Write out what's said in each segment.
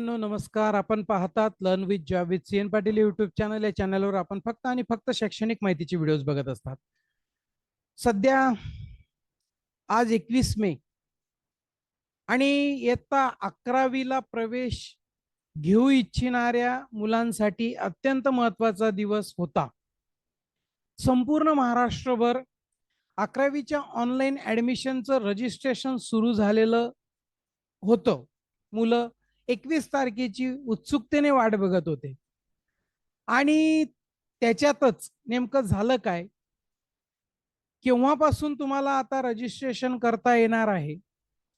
मित्रांनो नमस्कार. आपण पाहतात learn with job with C N Patil YouTube channel या चॅनलवर आपण फक्त आणि फक्त शैक्षणिक माहितीचे व्हिडिओज बघत असतात. सध्या आज एकवीस मे आणि इयत्ता अकरावीला प्रवेश घेऊ इच्छिणाऱ्या मुलांसाठी अत्यंत महत्त्वाचा दिवस होता. संपूर्ण महाराष्ट्रभर अकरावीच्या ऑनलाईन ॲडमिशनचं रजिस्ट्रेशन सुरू झालेलं होतं. मुलं एकवीस तारखेची उत्सुकतेने वाट बघत होते. आणि त्याच्यातच नेमकं झालं काय? केव्हापासून तुम्हाला आता रजिस्ट्रेशन करता येणार आहे?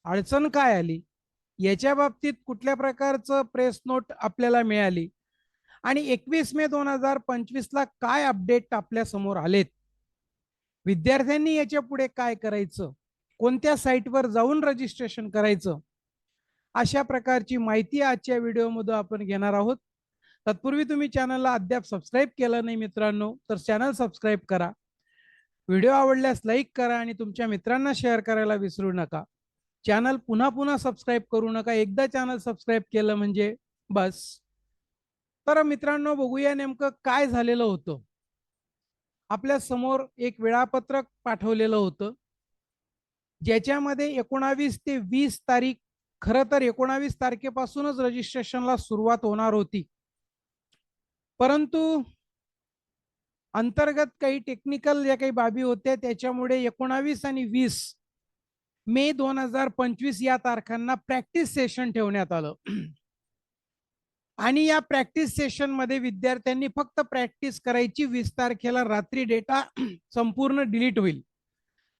अडचण काय आली? याच्या बाबतीत कुठल्या प्रकारचं प्रेस नोट आपल्याला मिळाली? आणि एकवीस मे दोन हजार पंचवीस ला काय अपडेट आपल्यासमोर आलेत? विद्यार्थ्यांनी याच्यापुढे काय करायचं? कोणत्या साईटवर जाऊन रजिस्ट्रेशन करायचं? अशा प्रकारची माहिती आजच्या व्हिडिओमध्ये आपण घेणार आहोत. तत्पूर्वी तुम्ही चॅनलला अद्याप सबस्क्राईब केलं नाही मित्रांनो तर चॅनल सबस्क्राईब करा. व्हिडिओ आवडल्यास लाईक करा आणि तुमच्या मित्रांना शेअर करायला विसरू नका. चॅनल पुन्हा पुन्हा सबस्क्राईब करू नका. एकदा चॅनल सबस्क्राईब केलं म्हणजे बस. तर मित्रांनो बघूया नेमकं काय झालेलं होतं. आपल्यासमोर एक वेळापत्रक पाठवलेलं होतं. ज्याच्यामध्ये एकोणावीस ते वीस तारीख खर तर एकोणावीस तारखेपासूनच रजिस्ट्रेशनला सुरुवात होणार होती. परंतु अंतर्गत काही टेक्निकल ज्या काही बाबी होत्या त्याच्यामुळे एकोणावीस आणि वीस मे दोन हजार पंचवीस या तारखांना प्रॅक्टिस सेशन ठेवण्यात आलं. आणि या प्रॅक्टिस सेशनमध्ये विद्यार्थ्यांनी फक्त प्रॅक्टिस करायची वीस तारखेला रात्री डेटा संपूर्ण डिलीट होईल.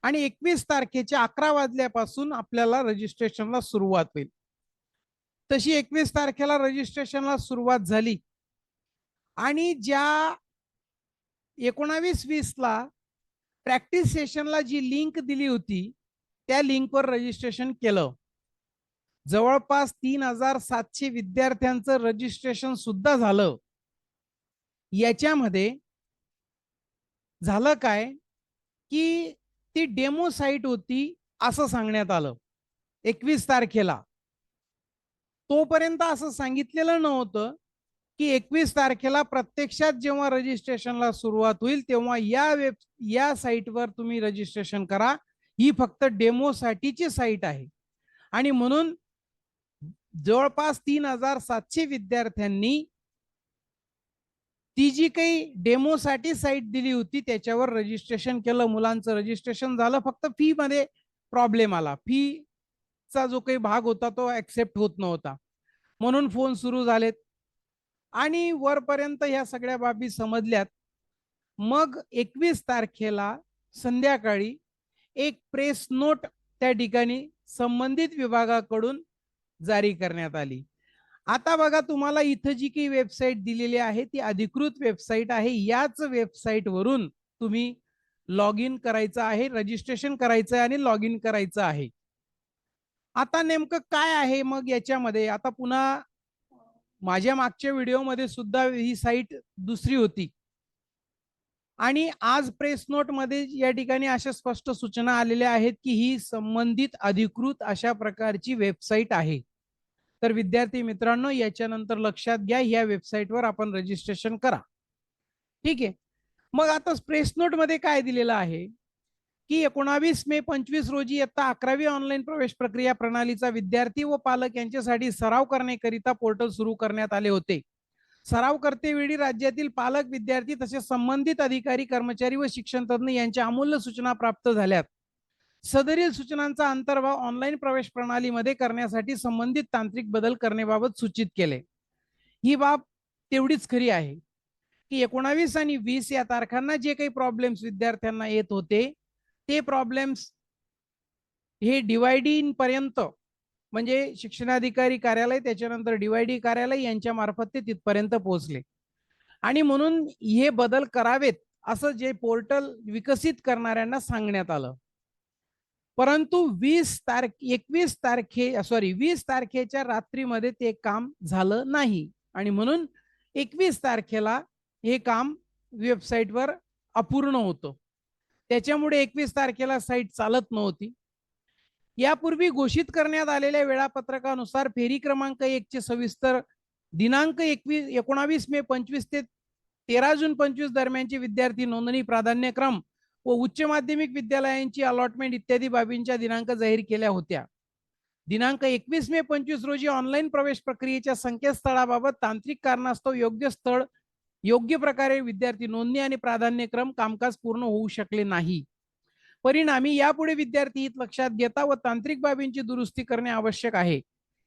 आणि एकवीस तारखेच्या अकरा वाजल्यापासून आपल्याला रजिस्ट्रेशनला सुरुवात होईल. तशी एकवीस तारखेला रजिस्ट्रेशनला सुरुवात झाली. आणि ज्या एकोणावीस वीस ला प्रॅक्टिस सेशनला जी लिंक दिली होती त्या लिंकवर रजिस्ट्रेशन केलं. जवळपास तीन हजार सातशे विद्यार्थ्यांचं रजिस्ट्रेशन सुद्धा झालं. याच्यामध्ये झालं काय? की ती डेमो साईट होती असं सांगण्यात आलं. एकवीस तारखेला. तोपर्यंत असं सांगितलेलं नव्हतं की एकवीस तारखेला प्रत्यक्षात जेव्हा रजिस्ट्रेशनला सुरुवात होईल तेव्हा या वेब या साईटवर तुम्ही रजिस्ट्रेशन करा. ही फक्त डेमो साठीची साईट आहे. आणि म्हणून जवळपास तीन हजार सातशे विद्यार्थ्यांनी ती जी काही डेमोसाठी साईट दिली होती त्याच्यावर रजिस्ट्रेशन केलं मुलांचं रजिस्ट्रेशन झालं फक्त फी मध्ये प्रॉब्लेम आला. फी चा जो काही भाग होता तो ऍक्सेप्ट होत नव्हता. म्हणून फोन सुरू झालेत. आणि वरपर्यंत ह्या सगळ्या बाबी समजल्यात. मग एकवीस तारखेला संध्याकाळी एक प्रेस नोट त्या ठिकाणी संबंधित विभागाकडून जारी करण्यात आली. आता बघा तुम्हाला इथं जी काही वेबसाईट दिलेली आहे ती अधिकृत वेबसाईट आहे. याच वेबसाईट वरून तुम्ही लॉग इन करायचं आहे रजिस्ट्रेशन करायचं आहे आणि लॉग इन करायचं आहे. आता नेमकं काय आहे मग याच्यामध्ये? आता पुन्हा माझ्या मागच्या व्हिडिओमध्ये सुद्धा ही साईट दुसरी होती. आणि आज प्रेस नोटमध्ये या ठिकाणी अशा स्पष्ट सूचना आलेल्या आहेत की ही संबंधित अधिकृत अशा प्रकारची वेबसाईट आहे. तर विद्यार्थी मित्रांनो याच्यानंतर लक्षात घ्या या वेबसाईटवर आपण रजिस्ट्रेशन करा. ठीक आहे? मग आता प्रेस नोटमध्ये काय दिलेलं आहे? की एकोणावीस मे पंचवीस रोजी इयत्ता अकरावी ऑनलाईन प्रवेश प्रक्रिया प्रणालीचा विद्यार्थी व पालक यांच्यासाठी सराव करण्याकरिता पोर्टल सुरू करण्यात आले होते. सराव करतेवेळी राज्यातील पालक विद्यार्थी तसेच संबंधित अधिकारी कर्मचारी व शिक्षण तज्ज्ञ यांच्या अमूल्य सूचना प्राप्त झाल्यात. सदरील सूचनांचा अंतर्भाव ऑनलाईन प्रवेश प्रणालीमध्ये करण्यासाठी संबंधित तांत्रिक बदल करण्याबाबत सूचित केले. ही बाब तेवढीच खरी आहे की एकोणावीस आणि वीस या तारखांना जे काही प्रॉब्लेम्स विद्यार्थ्यांना येत होते ते प्रॉब्लेम्स हे डिवायडिंग पर्यंत म्हणजे शिक्षणाधिकारी कार्यालय त्याच्यानंतर डिवायडी कार्यालय यांच्या मार्फत ते तिथपर्यंत पोहोचले. आणि म्हणून हे बदल करावेत असं जे पोर्टल विकसित करणाऱ्यांना सांगण्यात आलं. परंतु वीस तारख एकवीस तारखे सॉरी वीस तारखेच्या रात्रीमध्ये ते काम झालं नाही. आणि म्हणून एकवीस तारखेला हे काम वेबसाईटवर अपूर्ण होतं. त्याच्यामुळे एकवीस तारखेला साईट चालत नव्हती. यापूर्वी घोषित करण्यात आलेल्या वेळापत्रकानुसार फेरी क्रमांक एकचे सविस्तर दिनांक एकवीस एकोणावीस मे पंचवीस ते तेरा जून पंचवीस दरम्यानचे विद्यार्थी नोंदणी प्राधान्यक्रम व उच्च माध्यमिक विद्यालयांची अलॉटमेंट इत्यादी बाबींच्या दिनांक जाहीर केल्या होत्या. दिनांक एकवीस मे पंचवीस रोजी ऑनलाईन प्रवेश प्रक्रियेच्या संकेतस्थळाबाबत तांत्रिक कारणास्तव योग्य स्थळ योग्य प्रकारे विद्यार्थी नोंदणी आणि प्राधान्यक्रम कामकाज पूर्ण होऊ शकले नाही. परिणामी यापुढे विद्यार्थी हित लक्षात घेता व तांत्रिक बाबींची दुरुस्ती करणे आवश्यक आहे.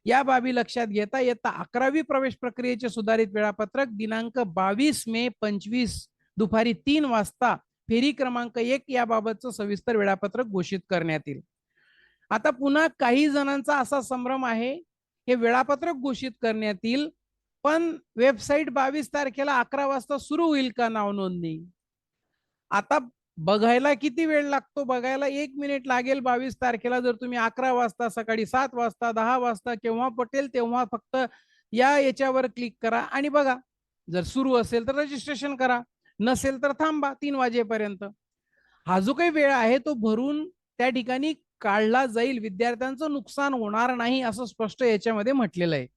या बाबी लक्षात घेता येता अकरावी प्रवेश प्रक्रियेचे सुधारित वेळापत्रक दिनांक बावीस मे पंचवीस दुपारी तीन वाजता फेरी क्रमांक एक याबाबतचं सविस्तर वेळापत्रक घोषित करण्यात येईल. आता पुन्हा काही जणांचा असा संभ्रम आहे हे वेळापत्रक घोषित करण्यात येईल पण वेबसाईट बावीस तारखेला अकरा वाजता सुरू होईल का नाव नोंदणी? आता बघायला किती वेळ लागतो? बघायला एक मिनिट लागेल बावीस तारखेला. जर तुम्ही अकरा वाजता सकाळी सात वाजता दहा वाजता केव्हा पटेल तेव्हा फक्त या याच्यावर क्लिक करा आणि बघा जर सुरू असेल तर रजिस्ट्रेशन करा. नसेल तर थांबा तीन वाजेपर्यंत. हा जो काही वेळ आहे तो भरून त्या ठिकाणी काढला जाईल. विद्यार्थ्यांचं नुकसान होणार नाही असं स्पष्ट याच्यामध्ये म्हटलेलं आहे.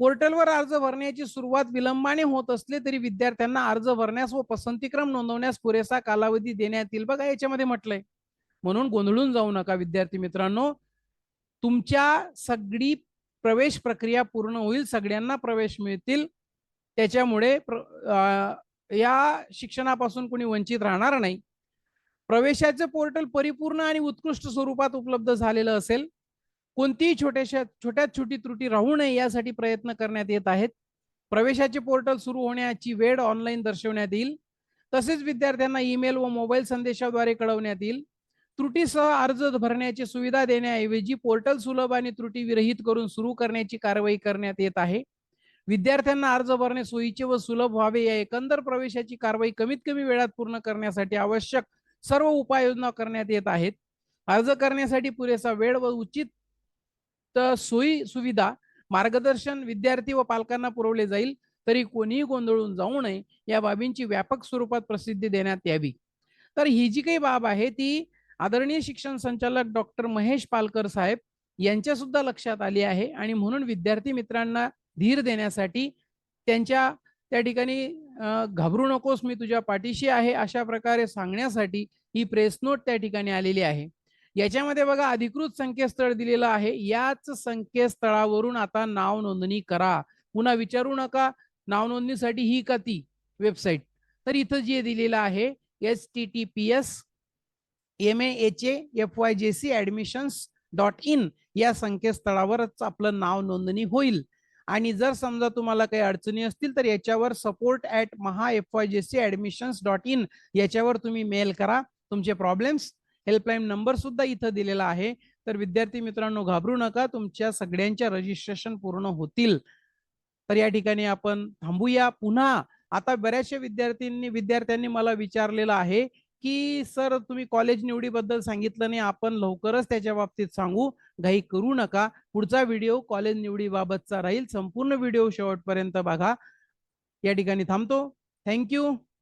पोर्टलवर अर्ज भरण्याची सुरुवात विलंबाने होत असले तरी विद्यार्थ्यांना अर्ज भरण्यास व पसंतीक्रम नोंदवण्यास पुरेसा कालावधी देण्यात येईल. बघा याच्यामध्ये म्हटलंय. म्हणून गोंधळून जाऊ नका विद्यार्थी मित्रांनो. तुमच्या सगळी प्रवेश प्रक्रिया पूर्ण होईल. सगळ्यांना प्रवेश मिळतील. त्याच्यामुळे या शिक्षणापासून कोणी वंचित राहणार नाही. प्रवेशाचे पोर्टल परिपूर्ण आणि उत्कृष्ट स्वरूपात उपलब्ध झालेलं असेल. कोणतीही छोट्याशा छोट्यात छोटी त्रुटी राहू नये यासाठी प्रयत्न करण्यात येत आहेत. प्रवेशाचे पोर्टल सुरू होण्याची वेळ ऑनलाईन दर्शवण्यात येईल. तसेच विद्यार्थ्यांना ईमेल व मोबाईल संदेशाद्वारे कळवण्यात येईल. त्रुटीसह अर्ज भरण्याची सुविधा देण्याऐवजी पोर्टल सुलभ आणि त्रुटी विरहित करून सुरू करण्याची कारवाई करण्यात येत आहे. विद्यार्थ्यांना अर्ज भरणे सोयीचे व सुलभ व्हावे या एकंदर प्रवेशाची कारवाई कमीत कमी वेळात पूर्ण करण्यासाठी आवश्यक सर्व उपाययोजना करण्यात येत आहेत. अर्ज करण्यासाठी पुरेसा वेळ व उचित सोयी सुविधा मार्गदर्शन विद्यार्थी व पालकांना पुरवले जाईल तरी कोणीही गोंधळून जाऊ नये या बाबींची व्यापक स्वरूपात प्रसिद्धी देण्यात यावी. तर ही जी काही बाब आहे ती आदरणीय शिक्षण संचालक डॉक्टर महेश पालकर साहेब यांच्या सुद्धा लक्षात आली आहे आणि म्हणून विद्यार्थी मित्रांना धीर देण्यासाठी त्यांच्या त्या ठिकाणी घाबरू नकोस मी तुझ्या पाठीशी आहे अशा प्रकारे सांगण्यासाठी ही प्रेस नोट त्या ठिकाणी आलेली आहे. याच्यामध्ये बघा अधिकृत संकेतस्थळ दिलेलं आहे. याच संकेतस्थळावरून आता नाव नोंदणी करा. पुन्हा विचारू नका नाव नोंदणीसाठी ही का ती वेबसाईट तर इथं जे दिलेलं आहे S T T P S M H F Y J C admissions dot in या संकेतस्थळावरच आपलं नाव नोंदणी होईल. आणि जर समजा तुम्हाला काही अडचणी असतील तर याच्यावर support at Maha F Y J C admissions dot in याच्यावर तुम्ही मेल करा. तुमचे प्रॉब्लेम्स हेल्पलाईन नंबर सुद्धा इथं दिलेला आहे. तर विद्यार्थी मित्रांनो घाबरू नका. तुमच्या सगळ्यांच्या रजिस्ट्रेशन पूर्ण होतील. तर या ठिकाणी आपण थांबूया पुन्हा. आता बऱ्याचशा विद्यार्थ्यांनी विद्यार्थ्यांनी मला विचारलेलं आहे की सर तुम्ही कॉलेज निवडीबद्दल सांगितलं नाही आपण लवकरच त्याच्या बाबतीत सांगू. घाई करू नका. पुढचा व्हिडिओ कॉलेज निवडीबाबतचा राहील. संपूर्ण व्हिडिओ शेवटपर्यंत बघा. या ठिकाणी थांबतो. थँक्यू.